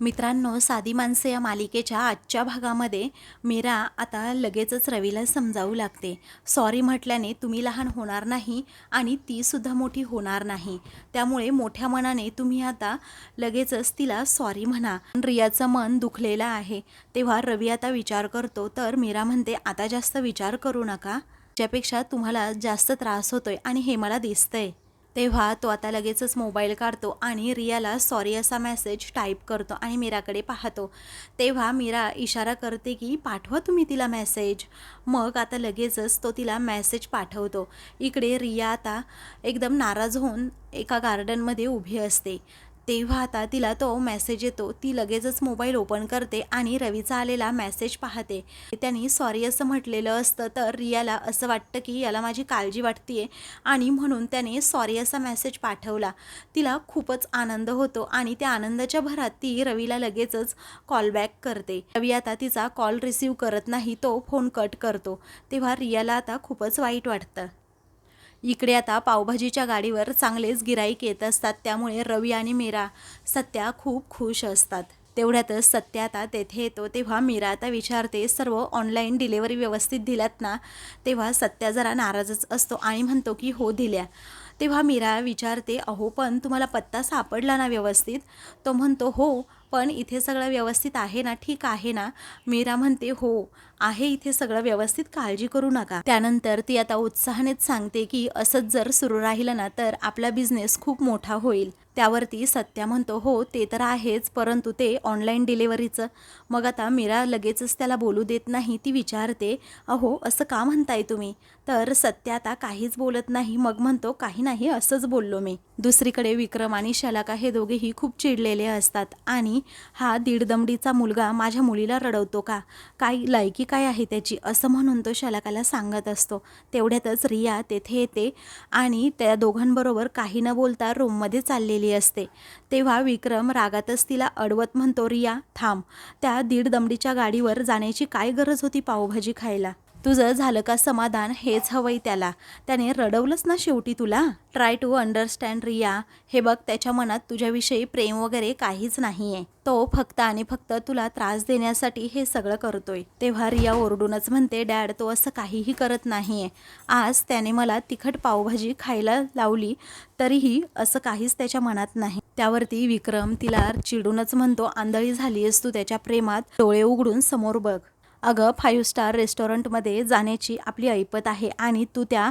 मित्रांनो साधी माणसे या मालिकेच्या आजच्या भागामध्ये मीरा आता लगेचच रवीला समजावू लागते. सॉरी म्हटल्याने तुम्ही लहान होणार नाही आणि तीसुद्धा मोठी होणार नाही. त्यामुळे मोठ्या मनाने तुम्ही आता लगेचच तिला सॉरी म्हणा. रियाचं मन दुखलेलं आहे. तेव्हा रवी आता विचार करतो तर मीरा म्हणते आता जास्त विचार करू नका. ज्यापेक्षा तुम्हाला जास्त त्रास होतोय आणि हे मला दिसतंय. तेव्हा तो आता लगेचच मोबाईल काढतो आणि रियाला सॉरी असा मेसेज टाईप करतो आणि मीराकडे पाहतो. तेव्हा मीरा इशारा करते की पाठवा तुम्ही तिला मेसेज मग आता लगेचच तो तिला मेसेज पाठवतो. इकडे रिया आता एकदम नाराज होऊन एका गार्डनमध्ये उभी असते. तेव्हा आता तिला तो मेसेज येतो. ती लगेचच मोबाईल ओपन करते आणि रवीचा आलेला मेसेज पाहते. त्यांनी सॉरी असं म्हटलेलं असतं तर रियाला असं वाटतं की याला माझी काळजी वाटते आणि म्हणून त्याने सॉरी असा मेसेज पाठवला. तिला खूपच आनंद होतो आणि त्या आनंदाच्या भरात ती रवीला लगेचच कॉलबॅक करते. रवी आता तिचा कॉल रिसीव करत नाही तो फोन कट करतो. तेव्हा रियाला आता खूपच वाईट वाटतं. इकडे आता पावभाजीच्या गाडीवर चांगलेच गिराईक येत असतात त्यामुळे रवी आणि मीरा सत्या खूप खुश असतात. तेवढ्यातच सत्य आता तेथे येतो तेव्हा मीरा आता विचारते सर्व ऑनलाईन डिलेवरी व्यवस्थित दिल्यात ना? तेव्हा सत्या जरा नाराजच असतो आणि म्हणतो की हो दिल्या. तेव्हा मीरा विचारते अहो पण तुम्हाला पत्ता सापडला ना व्यवस्थित? तो म्हणतो हो पण इथे सगळं व्यवस्थित आहे ना ठीक आहे ना? मीरा म्हणते हो. आहे इथे सगळं व्यवस्थित काळजी करू नका. त्यानंतर ती आता उत्साहानेच सांगते की असंच जर सुरू राहिलं ना तर आपला बिझनेस खूप मोठा होईल. त्यावरती सत्या म्हणतो हो ते तर आहेच परंतु ते ऑनलाईन डिलेवरीचं मग आता मीरा लगेचच त्याला बोलू देत नाही ती विचारते अहो असं का म्हणताय तुम्ही? तर सत्य आता काहीच बोलत नाही मग म्हणतो काही नाही असंच बोललो मी. दुसरीकडे विक्रम आणि शलाका हे दोघेही खूप चिडलेले असतात. आणि हा दीडदमडीचा मुलगा माझ्या मुलीला रडवतो का? काय लायकी काय आहे त्याची असं म्हणून तो शलाकाला सांगत असतो. तेवढ्यातच रिया तेथे येते आणि त्या दोघांबरोबर काही न बोलता रूममध्ये चाललेली असते. तेव्हा विक्रम रागातच तिला अडवत म्हणतो रिया थांब. त्या दीड दमडीच्या गाडीवर जाण्याची काय गरज होती पावभाजी खायला? तुझं झालं का समाधान हेच हवंय त्याला. त्याने रडवलंच ना शेवटी तुला. Try to understand Riya. हे बघ त्याच्या मनात तुझ्याविषयी प्रेम वगैरे काहीच नाही आहे तो फक्त आणि फक्त तुला त्रास देण्यासाठी हे सगळं करतोय. तेव्हा रिया ओरडूनच म्हणते डॅड तो असं काहीही करत नाहीये. आज त्याने मला तिखट पावभाजी खायला लावली तरीही असं काहीच त्याच्या मनात नाही. त्यावरती विक्रम तिला चिडूनच म्हणतो आंधळी झालीयस तू त्याच्या प्रेमात. डोळे उघडून समोर बघ. अगं फाईव्ह स्टार रेस्टॉरंटमध्ये जाण्याची आपली ऐपत आहे आणि तू त्या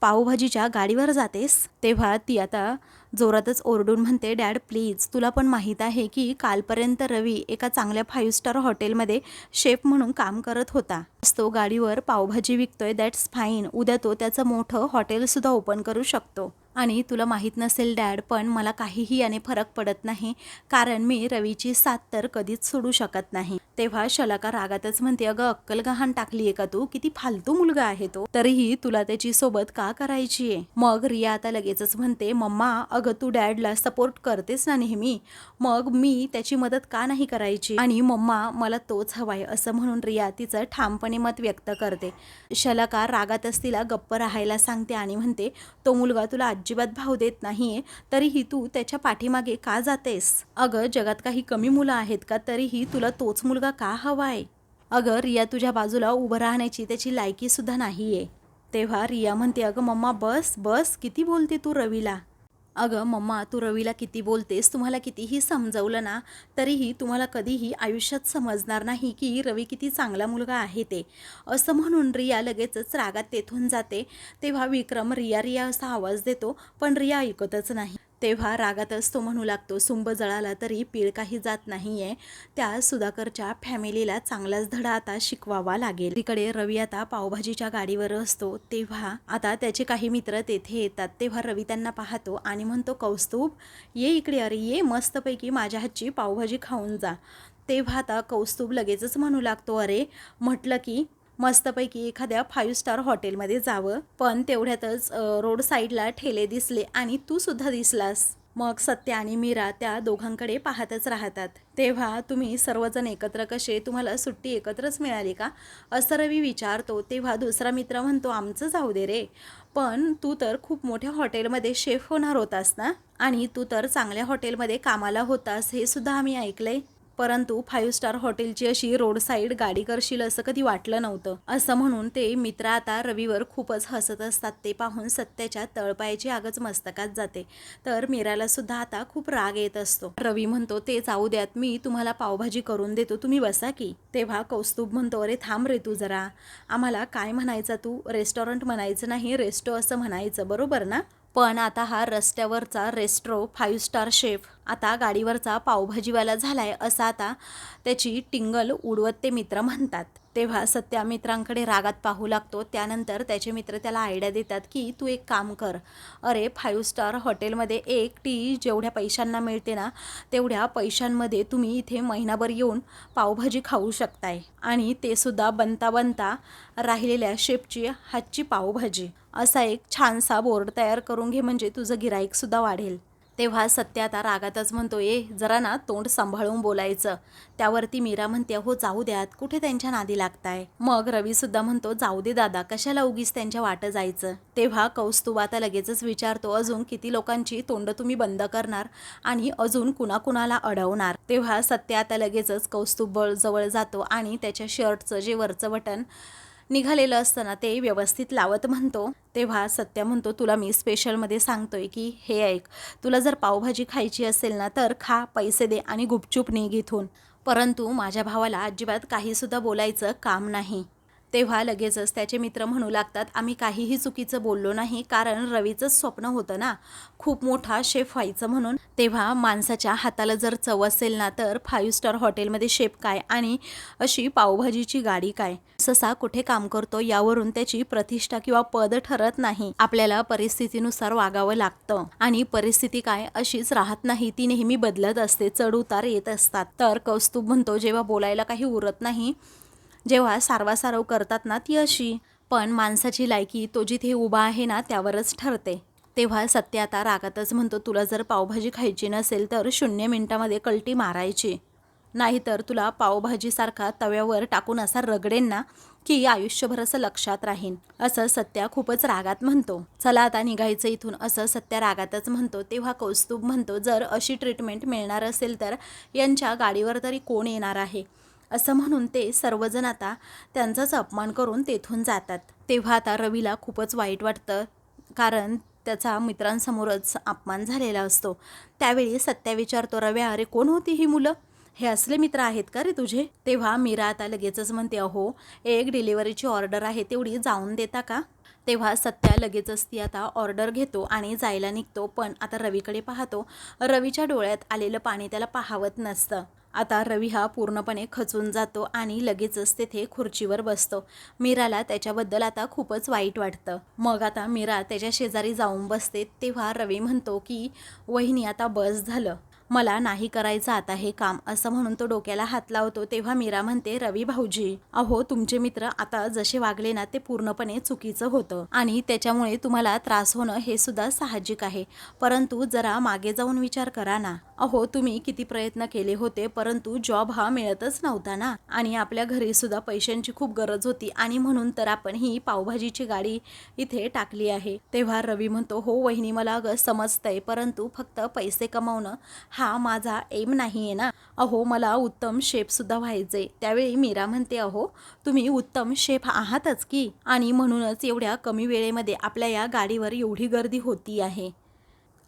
पावभाजीच्या गाडीवर जातेस तेव्हा ती आता जोरातच ओरडून म्हणते डॅड प्लीज तुला पण माहीत आहे की कालपर्यंत रवी एका चांगल्या फाईव्ह स्टार हॉटेलमध्ये शेफ म्हणून काम करत होता. तो गाडीवर पावभाजी विकतोय दॅट्स फाईन उद्या तो त्याचं मोठं हॉटेलसुद्धा ओपन करू शकतो. आणि तुला माहीत नसेल डॅड पण मला काहीही याने फरक पडत नाही. कारण मी रवीची साथ तर कधीच सोडू शकत नाही. तेव्हा शलाका रागातच म्हणते अगं अक्कल गहाण टाकली आहे का तू? किती फालतू मुलगा आहे तो. तरीही तुला त्याची सोबत का करायची आहे मग रिया आता लगेचच म्हणते मम्मा अगं तू डॅडला सपोर्ट करतेस ना नेहमी. मग मी त्याची मदत का नाही करायची? आणि मम्मा मला तोच हवाय असं म्हणून रिया तिचं ठामपणे मत व्यक्त करते. शलाका रागातच तिला गप्प राहायला सांगते आणि म्हणते तो मुलगा तुला अजिबात भाव देत नाहीये तरीही तू त्याच्या पाठीमागे का जातेस? अगं जगात काही कमी मुलं आहेत का? तरीही तुला तोच मुलगा का हवाय? अगं रिया तुझ्या बाजूला उभं राहण्याची त्याची लायकीसुद्धा नाही आहे तेव्हा रिया म्हणते अगं मम्मा बस बस किती बोलते तू रवीला? अगं मम्मा तू रवीला किती बोलतेस तुम्हाला कितीही समजवलं ना तरीही तुम्हाला कधीही आयुष्यात समजणार नाही की रवी किती चांगला मुलगा आहे ते. असं म्हणून रिया लगेचच रागात तेथून जाते. तेव्हा विक्रम रिया रिया असा आवाज देतो पण रिया ऐकतच नाही. तेव्हा रागातच तो म्हणू लागतो. सुंब जळाला तरी पीळ काही जात नाही आहे त्या सुधाकरच्या फॅमिलीला चांगलाच धडा आता शिकवावा लागेल. तिकडे रवी आता पावभाजीच्या गाडीवर असतो. तेव्हा आता त्याचे काही मित्र तेथे येतात. तेव्हा रवी त्यांना पाहतो आणि म्हणतो कौस्तुभ ये इकडे अरे ये मस्तपैकी माझ्या हातची पावभाजी खाऊन जा. तेव्हा आता कौस्तुभ लगेचच म्हणू लागतो अरे म्हटलं की मस्तपैकी एखाद्या फाईव्ह स्टार हॉटेलमध्ये जावं. पण तेवढ्यातच रोड साईडला ठेले दिसले आणि तू सुद्धा दिसलास. मग सत्य आणि मीरा त्या दोघांकडे पाहतच राहतात. तेव्हा तुम्ही सर्वजण एकत्र कसे तुम्हाला सुट्टी एकत्रच मिळाली का? असं रवी विचारतो तेव्हा दुसरा मित्र म्हणतो आमचं जाऊ दे रे. पण तू तर खूप मोठ्या हॉटेलमध्ये शेफ होणार होतास ना? आणि तू तर चांगल्या हॉटेलमध्ये कामाला होतास हे सुद्धा आम्ही ऐकलंय. परंतु फाईव्ह स्टार हॉटेलची अशी रोड साईड गाडी करशील असं कधी वाटलं नव्हतं. असं म्हणून ते मित्र आता रवीवर खूपच हसत असतात. ते पाहून सत्याच्या तळपायाची आगच मस्तकात जाते. तर मीराला सुद्धा आता खूप राग येत असतो. रवी म्हणतो ते जाऊ द्यात मी तुम्हाला पावभाजी करून देतो. तुम्ही बसा की. तेव्हा कौस्तुभ म्हणतो अरे थांब रे तू जरा. आम्हाला काय म्हणायचं तू? रेस्टॉरंट म्हणायचं नाही रेस्टो असं म्हणायचं. बरोबर ना? पण आता हा रस्त्यावरचा रेस्ट्रो फाईव्ह स्टार शेफ आता गाडीवरचा पावभाजीवाला झालाय असं आता त्याची टिंगल उडवत ते मित्र म्हणतात. तेव्हा सत्या मित्रांकडे रागात पाहू लागतो. त्यानंतर त्याचे मित्र त्याला आयडिया देतात की तू एक काम कर. अरे फाईव्ह स्टार हॉटेलमध्ये एक टी जेवढ्या पैशांना मिळते ना तेवढ्या पैशांमध्ये तुम्ही इथे महिनाभर येऊन पावभाजी खाऊ शकताय. आणि ते सुद्धा बनता बनता राहिलेल्या शेपची हातची पावभाजी. असा एक छानसा बोर्ड तयार करून घे म्हणजे तुझं गिराईकसुद्धा वाढेल. तेव्हा सत्य आता रागातच म्हणतो ए जरा ना तोंड सांभाळून बोलायचं. त्यावरती मीरा म्हणते हो जाऊ द्यात कुठे त्यांच्या नादी लागताय? मग रवीसुद्धा म्हणतो जाऊ दे दादा कशाला उगीच त्यांच्या वाटं जायचं? तेव्हा कौस्तुबा आता लगेचच विचारतो अजून किती लोकांची तोंड तुम्ही बंद करणार आणि अजून कुणाकुणाला अडवणार? तेव्हा सत्य आता लगेचच कौस्तुभ जवळ जातो आणि त्याच्या शर्टचं जे वरचं बटन निघालेलं असताना ते व्यवस्थित लावत म्हणतो. तेव्हा सत्या म्हणतो तुला मी स्पेशलमध्ये सांगतोय की हे ऐक तुला जर पावभाजी खायची असेल ना तर खा पैसे दे आणि गुपचूप निघ इथून. परंतु माझ्या भावाला अजिबात काहीसुद्धा बोलायचं काम नाही. तेव्हा लगेचच त्याचे मित्र म्हणू लागतात आम्ही काहीही चुकीचं बोललो नाही कारण रवीचंच स्वप्न होतं ना. खूप मोठा शेफ व्हायचं म्हणून. तेव्हा माणसाच्या हाताला जर चव असेल ना तर फाईव्ह स्टार हॉटेलमध्ये शेफ काय आणि अशी पावभाजीची गाडी काय? ससा कुठे काम करतो यावरून त्याची प्रतिष्ठा किंवा पद ठरत नाही. आपल्याला परिस्थितीनुसार वागावं लागतं. आणि परिस्थिती काय? अशीच राहत नाही. ती नेहमी बदलत असते. चढ उतार येत असतात. तर कौस्तुभ म्हणतो जेव्हा बोलायला काही उरत नाही जेव्हा सारवासारव करतात ना ती अशी पण माणसाची लायकी तो जिथे उभा आहे ना त्यावरच ठरते. तेव्हा सत्य आता रागातच म्हणतो तुला जर पावभाजी खायची नसेल तर शून्य मिनिटामध्ये कलटी मारायची. नाहीतर तुला पावभाजीसारखा तव्यावर टाकून असा रगडेन ना की आयुष्यभर असं लक्षात राहीन. असं सत्या खूपच रागात म्हणतो. चला आता निघायचं इथून असं सत्या रागातच म्हणतो. तेव्हा कौस्तुभ म्हणतो जर अशी ट्रीटमेंट मिळणार असेल तर यांच्या गाडीवर तरी कोण येणार आहे? असं म्हणून ते सर्वजण आता त्यांचाच अपमान करून तेथून जातात. तेव्हा आता रवीला खूपच वाईट वाटतं कारण त्याचा मित्रांसमोरच अपमान झालेला असतो. त्यावेळी सत्या विचारतो रव्या अरे कोण होती ही मुलं? हे असले मित्र आहेत का रे तुझे? तेव्हा मीरा आता लगेचच म्हणते अहो एक डिलिव्हरीची ऑर्डर आहे तेवढी जाऊन देता का? तेव्हा सत्या लगेचच ती आता ऑर्डर घेतो आणि जायला निघतो पण आता रवीकडे पाहतो रवीच्या डोळ्यात आलेलं पाणी त्याला पाहावत नसतं. आता रवी हा पूर्णपणे खचून जातो आणि लगेचच तेथे खुर्चीवर बसतो. मीराला त्याच्याबद्दल आता खूपच वाईट वाटतं. मग आता मीरा त्याच्या शेजारी जाऊन बसते तेव्हा रवी म्हणतो की वहिनी आता बस झालं. मला नाही करायचं आता हे काम असं म्हणून तो डोक्याला हात लावतो. तेव्हा मीरा म्हणते रवी भाऊजी अहो तुमचे मित्र आता जसे वागले ना ते पूर्णपणे चुकीचं होतं आणि त्याच्यामुळे तुम्हाला त्रास होणं हे सुद्धा साहजिक आहे. परंतु जरा मागे जाऊन विचार करा ना. अहो तुम्ही किती प्रयत्न केले होते परंतु जॉब हा मिळतच नव्हता ना. आणि आपल्या घरी सुद्धा पैशांची खूप गरज होती आणि म्हणून तर आपण ही पावभाजीची गाडी इथे टाकली आहे. तेव्हा रवी म्हणतो हो वहिनी मला अगं समजतंय परंतु फक्त पैसे कमावणं हा हा माझा एम नाही आहे ना? अहो मला उत्तम शेफसुद्धा व्हायचे. त्यावेळी मीरा म्हणते अहो तुम्ही उत्तम शेफ आहातच की? आणि म्हणूनच एवढ्या कमी वेळेमध्ये आपल्या या गाडीवर एवढी गर्दी होती आहे.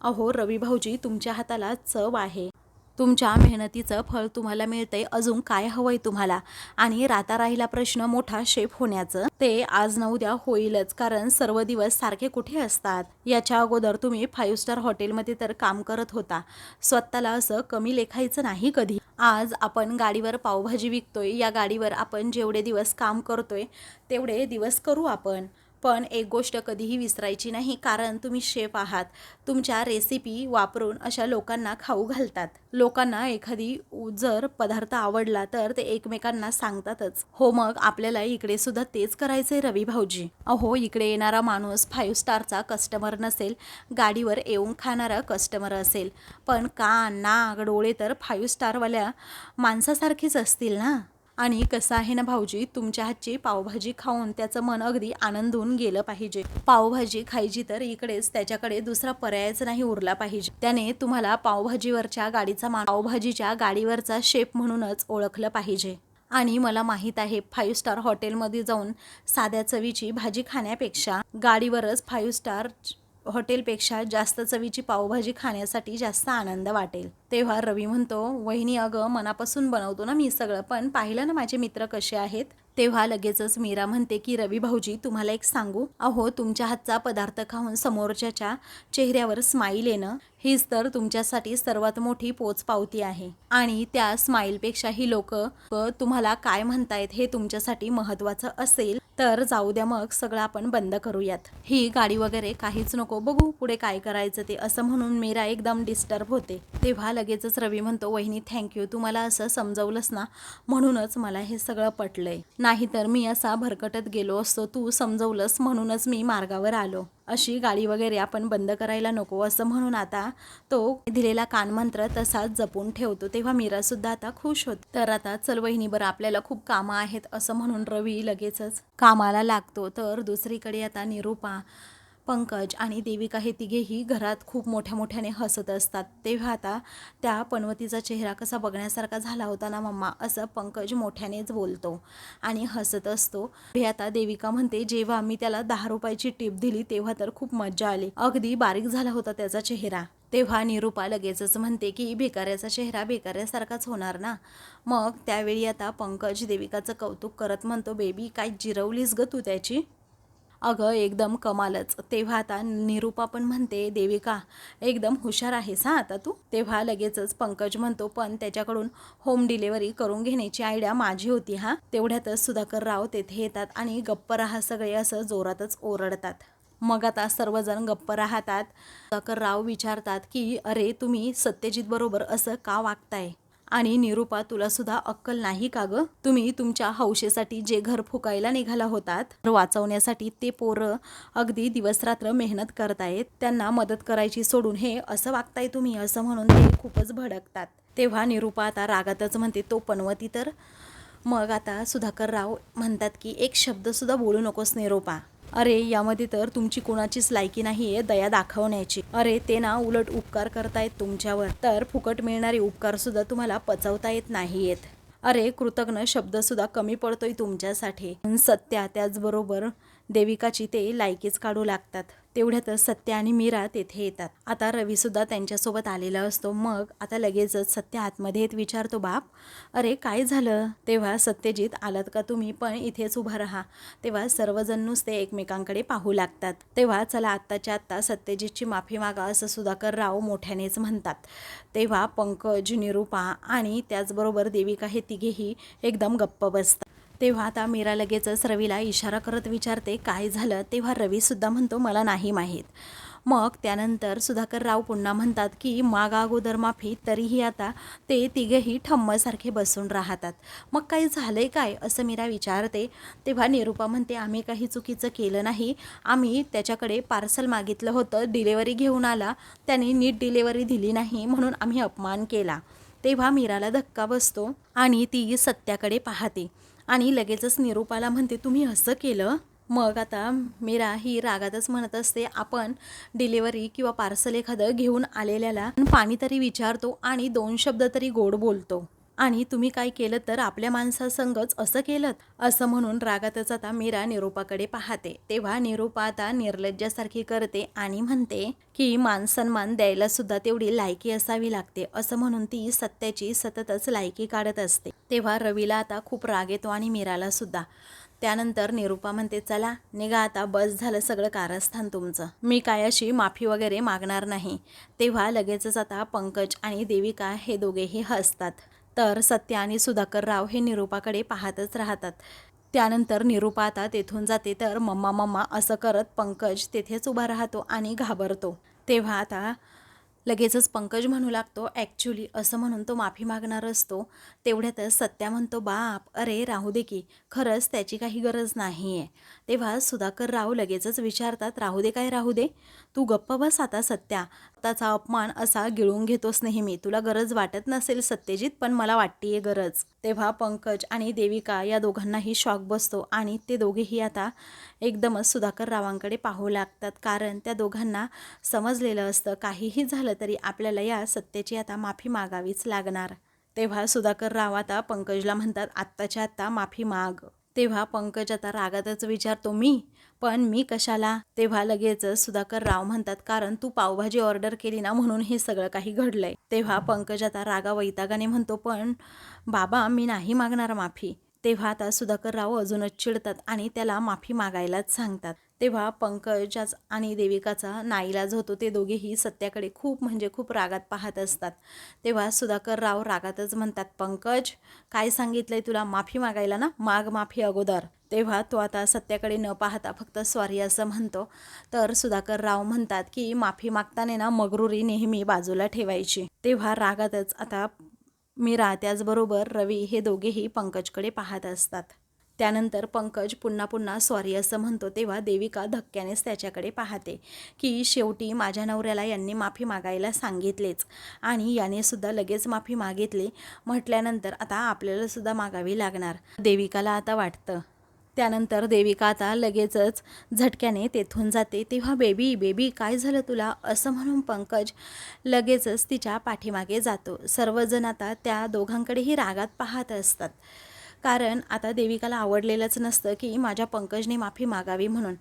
अहो रवी भाऊजी तुमच्या हाताला चव आहे. तुमच्या मेहनतीचं फळ तुम्हाला मिळतंय अजून काय हवंय तुम्हाला? आणि राता राहिला प्रश्न मोठा शेफ होण्याचं ते आज न उद्या होईलच कारण सर्व दिवस सारखे कुठे असतात? याच्या अगोदर तुम्ही फाईव्ह स्टार हॉटेलमध्ये तर काम करत होता. स्वतःला असं कमी लेखायचं नाही कधी. आज आपण गाडीवर पावभाजी विकतोय या गाडीवर आपण जेवढे दिवस काम करतोय तेवढे दिवस करू आपण. पण एक गोष्ट कधीही विसरायची नाही कारण तुम्ही शेफ आहात. तुमच्या रेसिपी वापरून अशा लोकांना खाऊ घालतात. लोकांना एखादी जर पदार्थ आवडला तर ते एकमेकांना सांगतातच. हो मग आपल्याला इकडे सुद्धा तेच करायचंय रवी भाऊजी. अहो इकडे येणारा माणूस फाईव्ह स्टारचा कस्टमर नसेल गाडीवर येऊन खाणारा कस्टमर असेल. पण कान नाक डोळे तर फाईव्ह स्टारवाल्या माणसासारखेच असतील ना? आणि कसं आहे ना भाऊजी तुमच्या हातची पावभाजी खाऊन त्याचं मन अगदी आनंदून गेलं पाहिजे. पावभाजी खायची तर इकडेच त्याच्याकडे दुसरा पर्यायच नाही उरला पाहिजे. त्याने तुम्हाला पावभाजीवरच्या गाडीचा मा पावभाजीच्या गाडीवरचा शेप म्हणूनच ओळखलं पाहिजे. आणि मला माहीत आहे फाईव्ह स्टार हॉटेलमध्ये जाऊन साध्या चवीची भाजी खाण्यापेक्षा गाडीवरच फाईव्ह स्टार हॉटेलपेक्षा जास्त चवीची पावभाजी खाण्यासाठी जास्त आनंद वाटेल. तेव्हा रवी म्हणतो वहिनी अगं मनापासून बनवतो ना मी सगळं पण पाहिलं ना माझे मित्र कसे आहेत? तेव्हा लगेचच मीरा म्हणते की रवी भाऊजी तुम्हाला एक सांगू? अहो तुमच्या हातचा पदार्थ खाऊन समोरच्याच्या चेहऱ्यावर स्माईल येणं हीच तर तुमच्यासाठी सर्वात मोठी पोचपावती आहे. आणि त्या स्माईलपेक्षा ही लोक तुम्हाला काय म्हणतायत हे तुमच्यासाठी महत्वाचं असेल तर जाऊ द्या मग सगळं आपण बंद करूयात. ही गाडी वगैरे काहीच नको बघू पुढे काय करायचं ते असं म्हणून मीरा एकदम डिस्टर्ब होते. तेव्हा लगेचच रवी म्हणतो वहिनी थँक्यू तुम्हाला असं समजवलंस ना म्हणूनच मला हे सगळं पटलंय. नाहीतर मी असा भरकटत गेलो असतो तू समजवलंस म्हणूनच मी मार्गावर आलो. अशी गाडी वगैरे आपण बंद करायला नको असं म्हणून आता तो दिलेला कानमंत्र तसाच जपून ठेवतो. तेव्हा मीरासुद्धा आता खुश होत. तर आता चल वहिनी बरं आपल्याला खूप कामं आहेत असं म्हणून रवी लगेचच कामाला लागतो. तर दुसरीकडे आता निरूपा पंकज आणि देविका हे तिघेही घरात खूप मोठ्या मोठ्याने हसत असतात. तेव्हा आता त्या पनवतीचा चेहरा कसा बघण्यासारखा झाला होता ना मम्मा असं पंकज मोठ्यानेच बोलतो आणि हसत असतो. हे आता देविका म्हणते जेव्हा मी त्याला दहा रुपयाची टीप दिली तेव्हा तर खूप मज्जा आली. अगदी बारीक झाला होता त्याचा चेहरा. तेव्हा निरूपा लगेचच म्हणते की भिकाऱ्याचा चेहरा भिकाऱ्यासारखाच होणार ना? मग त्यावेळी आता पंकज देविकाचं कौतुक करत म्हणतो बेबी काय जिरवलीस ग तू त्याची? अगं एकदम कमालच. तेव्हा आता निरूपा पण म्हणते देविका एकदम हुशार आहेस हा आता तू? तेव्हा लगेचच पंकज म्हणतो पण त्याच्याकडून होम डिलेवरी करून घेण्याची आयडिया माझी होती हा. तेवढ्यातच सुधाकर राव तेथे येतात आणि गप्प राहा सगळे असं जोरातच ओरडतात. मग आता सर्वजण गप्प राहतात. सुधाकर राव विचारतात की अरे तुम्ही सत्यजित बरोबर असं का वागताय? आणि निरूपा तुला सुद्धा अक्कल नाही का ग? तुम्ही तुमच्या हौशेसाठी जे घर फुकायला निघाला होतात वाचवण्यासाठी ते पोरं अगदी दिवसरात्र मेहनत करतायत. त्यांना मदत करायची सोडून हे असं वागताय तुम्ही असं म्हणून ते खूपच भडकतात. तेव्हा निरूपा आता रागातच म्हणते तो पनवती तर? मग आता सुधाकर राव म्हणतात की एक शब्दसुद्धा बोलू नकोस निरूपा. अरे यामध्ये तर तुमची कोणाचीच लायकी नाही आहे दया दाखवण्याची. अरे ते ना उलट उपकार करतायत तुमच्यावर. तर फुकट मिळणारे उपकार सुद्धा तुम्हाला पचवता येत नाहीयेत. अरे कृतज्ञ शब्द सुद्धा कमी पडतोय तुमच्यासाठी. सत्या त्याचबरोबर देविकाची ते लायकीच काढू लागतात. तेवढ्यातच सत्य आणि मीरा तेथे येतात. आता रवीसुद्धा त्यांच्यासोबत आलेला असतो. मग आता लगेचच सत्य आतमध्ये येत विचारतो बाप अरे काय झालं? तेव्हा सत्यजित आलात का तुम्ही? पण इथेच उभा राहा. तेव्हा सर्वजण नुसते एकमेकांकडे पाहू लागतात. तेव्हा चला आत्ताच्या आत्ता सत्यजितची माफी मागा असं सुधाकर राव मोठ्यानेच म्हणतात. तेव्हा पंकज निरूपा आणि त्याचबरोबर देविका हे तिघेही एकदम गप्प बसतात. तेव्हा आता मीरा लगेचच रवीला इशारा करत विचारते काय झालं? तेव्हा रवीसुद्धा म्हणतो मला नाही माहीत. मग त्यानंतर सुधाकर राव पुन्हा म्हणतात की मागा अगोदर माफी तरीही आता ते तिघेही ठम्मसारखे बसून राहतात. मग काही झालंय काय? असं मीरा विचारते. तेव्हा निरूपा म्हणते आम्ही काही चुकीचं केलं नाही. आम्ही त्याच्याकडे पार्सल मागितलं होतं डिलेवरी घेऊन आला. त्याने नीट डिलेवरी दिली नाही म्हणून आम्ही अपमान केला. तेव्हा मीराला धक्का बसतो आणि ती सत्याकडे पाहते. आणि लगेचच निरूपाला म्हणते तुम्ही असं केलं? मग आता मीरा ही रागातच म्हणत असते आपण डिलिव्हरी किंवा पार्सल एखादं घेऊन आलेल्याला पाणी तरी विचारतो आणि दोन शब्द तरी गोड बोलतो. आणि तुम्ही काय केलं तर आपल्या माणसासंगच असं केलं असं म्हणून रागातच आता मीरा निरूपाकडे पाहते. तेव्हा निरूपा आता निर्लज्जासारखी करते आणि म्हणते की मान सन्मान द्यायला सुद्धा तेवढी लायकी असावी लागते. असं म्हणून ती सत्याची सततच लायकी काढत असते. तेव्हा रवीला आता खूप राग येतो आणि मीराला सुद्धा. त्यानंतर निरूपा म्हणते चला निघा आता बस झालं सगळं कारस्थान तुमचं. मी काय अशी माफी वगैरे मागणार नाही. तेव्हा लगेचच आता पंकज आणि देविका हे दोघेही हसतात. तर सत्य आणि सुधाकर राव हे निरूपाकडे पाहतच राहतात. त्यानंतर निरूपा आता तेथून जाते तर मम्मा मम्मा असं करत पंकज तेथेच उभा राहतो आणि घाबरतो. तेव्हा आता लगेचच पंकज म्हणू लागतो ॲक्च्युली असं म्हणून तो माफी मागणार असतो तेवढ्यातच सत्या म्हणतो बाप अरे राहू दे की. खरंच त्याची काही गरज नाही आहे तेव्हा सुधाकर राव लगेचच विचारतात राहू दे काय राहू दे? तू गप्प बस आता सत्या. त्याचा अपमान असा गिळून घेतोस नेहमी. तुला गरज वाटत नसेल सत्यजित पण मला वाटतेय गरज. तेव्हा पंकज आणि देविका या दोघांनाही शॉक बसतो आणि ते दोघेही आता एकदमच सुधाकर रावांकडे पाहू लागतात. कारण त्या दोघांना समजलेलं असतं काहीही झालं तरी आपल्याला या सत्याची आता माफी मागावीच लागणार. तेव्हा सुधाकर राव आता पंकजला म्हणतात आत्ताच्या आत्ता माफी माग. तेव्हा पंकज आता रागातच विचारतो मी? पण मी कशाला? तेव्हा लगेचच सुधाकर राव म्हणतात कारण तू पावभाजी ऑर्डर केली ना म्हणून हे सगळं काही घडलंय. तेव्हा पंकज आता रागा वैतागाने म्हणतो पण बाबा मी नाही मागणार माफी. तेव्हा आता सुधाकरराव अजूनच चिडतात आणि त्याला माफी मागायलाच सांगतात. तेव्हा पंकजाच आणि देविकाचा नाईलाज होतो ते दोघेही सत्याकडे खूप म्हणजे खूप रागात पाहत असतात. तेव्हा सुधाकरराव रागातच म्हणतात पंकज काय सांगितलंय तुला? माफी मागायला ना? माग माफी अगोदर. तेव्हा तो आता सत्याकडे न पाहता फक्त स्वारी असं म्हणतो. तर सुधाकर राव म्हणतात की माफी मागताना ना मगरुरी नेहमी बाजूला ठेवायची. तेव्हा रागातच आता मीरा त्याचबरोबर रवी हे दोघेही पंकजकडे पाहत असतात. त्यानंतर पंकज पुन्हा पुन्हा सॉरी असं म्हणतो तेव्हा देविका धक्क्यानेच त्याच्याकडे पाहते की शेवटी माझ्या नवऱ्याला यांनी माफी मागायला सांगितलेच आणि याने सुद्धा लगेच माफी मागितली. म्हटल्यानंतर आता आपल्याला सुद्धा मागावी लागणार. देविकाला आता वाटतं त्यानंतर देविका आता लगेचच झटक्याने तेथून जाते. तेव्हा बेबी बेबी काय झालं तुला? असं म्हणून पंकज लगेचच तिच्या पाठीमागे जातो. सर्वजण आता त्या दोघांकडेही रागात पाहत असतात. कारण आता देविकाला आवडलेलंच नसतं की माझ्या पंकजने माफी मागावी म्हणून.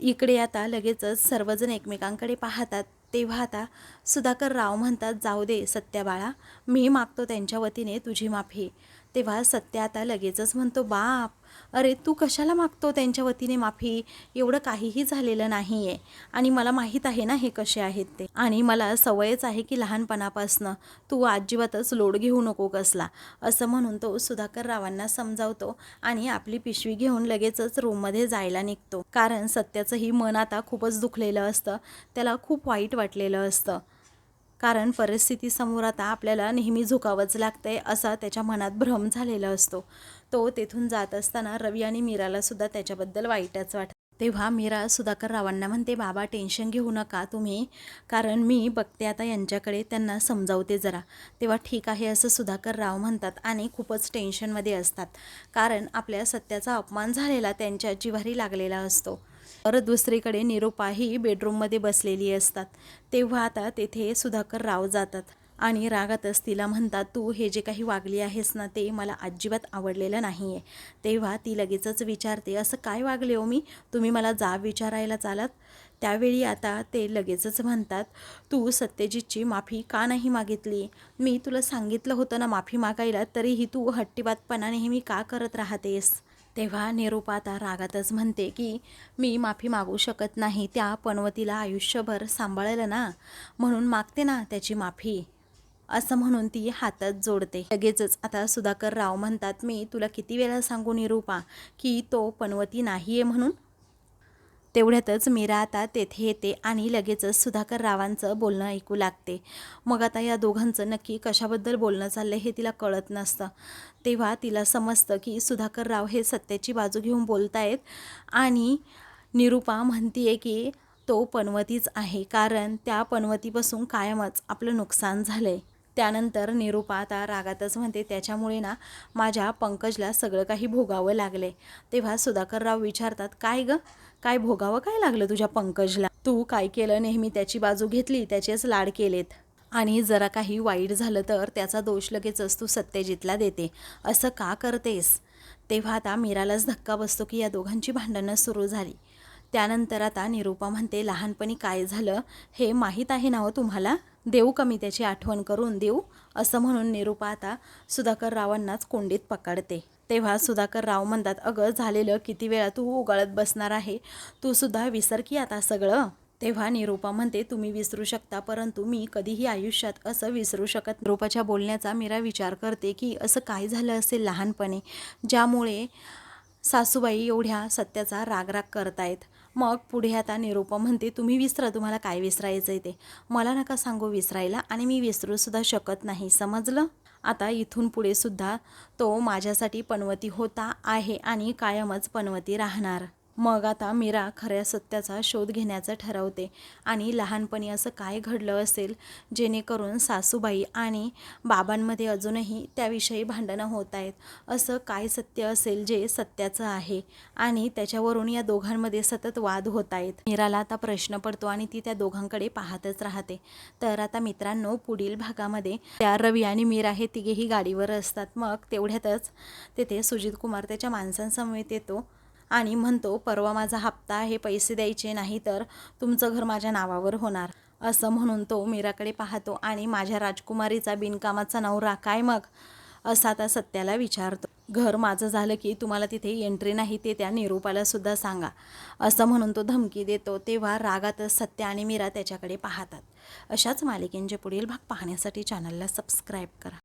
इकडे आता लगेचच सर्वजण एकमेकांकडे पाहतात. तेव्हा आता सुधाकर राव म्हणतात जाऊ दे सत्याबाळा मी मागतो त्यांच्या वतीने तुझी माफी. तेव्हा सत्य आता लगेचच म्हणतो बाप अरे तू कशाला मागतो त्यांच्या वतीने माफी? एवढं काहीही झालेलं नाही आहे आणि मला माहीत आहे ना हे कसे आहेत ते. आणि मला सवयच आहे की लहानपणापासनं तू अजिबातच लोड घेऊ नको कसला असं म्हणून तो सुधाकर रावांना समजावतो आणि आपली पिशवी घेऊन लगेचच रूममध्ये जायला निघतो. कारण सत्याचंही मन आता खूपच दुखलेलं असतं. त्याला खूप वाईट वाटलेलं असतं. कारण परिस्थितीसमोर आता आपल्याला नेहमी झुकावंच लागतंय असा त्याच्या मनात भ्रम झालेला असतो. तो तेथून जात असताना रवी आणि मीराला सुद्धा त्याच्याबद्दल वाईटच वाटतं. तेव्हा मीरा सुधाकर रावांना म्हणते बाबा टेन्शन घेऊ नका तुम्ही कारण मी बघते आता यांच्याकडे त्यांना समजावते जरा. तेव्हा ठीक आहे असं सुधाकर राव म्हणतात आणि खूपच टेन्शनमध्ये असतात. कारण आपल्या सत्याचा अपमान झालेला त्यांच्या जिव्हारी लागलेला असतो. तर दुसरीकडे निरूपाही बेडरूममध्ये बसलेली असतात. तेव्हा आता तेथे सुधाकर राव जातात आणि रागातच तिला म्हणतात तू हे जे काही वागली आहेस ना ते मला अजिबात आवडलेलं नाही आहे तेव्हा ती लगेचच विचारते असं काय वागले हो मी? तुम्ही मला जाब विचारायला चालात? त्यावेळी आता ते लगेचच म्हणतात तू सत्यजितची माफी का नाही मागितली? मी तुला सांगितलं होतं ना माफी मागायला तरीही तू हट्टीबातपणा नेहमी का करत राहतेस? तेव्हा निरूपा आता रागातच म्हणते की मी माफी मागू शकत नाही त्या पनवतीला आयुष्यभर सांभाळलं ना म्हणून मागते ना त्याची माफी. असं म्हणून ती हातात जोडते. लगेचच आता सुधाकर राव म्हणतात मी तुला किती वेळा सांगू निरूपा की तो पनवती नाही आहे म्हणून तेवढ्यातच मीरा आता तेथे येते आणि लगेचच सुधाकर रावांचं बोलणं ऐकू लागते. मग आता या दोघांचं नक्की कशाबद्दल बोलणं चाललं हे तिला कळत नसतं. तेव्हा तिला समजतं की सुधाकर राव हे सत्याची बाजू घेऊन बोलत आहेत आणि निरूपा म्हणतीये की तो पनवतीच आहे कारण त्या पनवतीपासून कायमच आपलं नुकसान झालं आहे त्यानंतर निरूपा आता रागातच म्हणते त्याच्यामुळे ना माझ्या पंकजला सगळं काही भोगावं लागले तेव्हा सुधाकरराव विचारतात काय गं? काय भोगावं? काय लागलं तुझ्या पंकजला? तू काय केलं? नेहमी त्याची बाजू घेतली त्याचेच लाड केलेत. आणि जरा काही वाईट झालं तर त्याचा दोष लगेचच तू सत्यजितला देते. असं का करतेस? तेव्हा आता मीरालाच धक्का बसतो की या दोघांची भांडणं सुरू झाली. त्यानंतर आता निरूपा म्हणते लहानपणी काय झालं? हे माहीत आहे ना हो तुम्हाला? देऊ का मी त्याची आठवण करून? देऊ? असं म्हणून निरूपा आता सुधाकर रावांनाच कोंडीत पकडते. तेव्हा सुधाकर राव म्हणतात अगं झालेलं किती वेळा तू उगाळत बसणार आहे? तू सुद्धा विसर की आता सगळं. तेव्हा निरूपा म्हणते तुम्ही विसरू शकता परंतु मी कधीही आयुष्यात असं विसरू शकत निरूपाच्या बोलण्याचा मीरा विचार करते की असं काय झालं असेल लहानपणी ज्यामुळे सासूबाई एवढ्या सत्याचा रागराग करतायत? मग पुढे आता निरूपा म्हणते तुम्ही विसरा तुम्हाला काय विसरायचं आहे ते? मला नका सांगू विसरायला आणि मी विसरूसुद्धा शकत नाही समजलं? आता इथून पुढे सुद्धा तो माझ्यासाठी पनवती होता आहे आणि कायमच पनवती राहणार. मग आता मीरा खऱ्या सत्याचा शोध घेण्याचं ठरवते आणि लहानपणी असं काय घडलं असेल जेणेकरून सासूबाई आणि बाबांमध्ये अजूनही त्याविषयी भांडणं होत आहेत? असं काय सत्य असेल जे सत्याचं आहे? आणि त्याच्यावरून या दोघांमध्ये सतत वाद होत आहेत. मीराला आता प्रश्न पडतो आणि ती त्या दोघांकडे पाहतच राहते. तर आता मित्रांनो पुढील भागामध्ये त्या रवी आणि मीरा हे तिघेही गाडीवर असतात. मग तेवढ्यातच तेथे सुजित कुमार त्याच्या माणसांसमवेत येतो. आणि म्हणतो परवा माझा हप्ता हे पैसे द्यायचे नाही तर तुमचं घर माझ्या नावावर होणार. असं म्हणून तो मीराकडे पाहतो आणि माझ्या राजकुमारीचा बिनकामाचा नवरा काय मग? असा आता सत्याला विचारतो. घर माझं झालं की तुम्हाला तिथे एंट्री नाही ते त्या निरूपालासुद्धा सांगा. असं म्हणून तो धमकी देतो तेव्हा रागातच सत्य आणि मीरा त्याच्याकडे पाहतात. अशाच मालिकेंचे पुढील भाग पाहण्यासाठी चॅनलला सबस्क्राईब करा.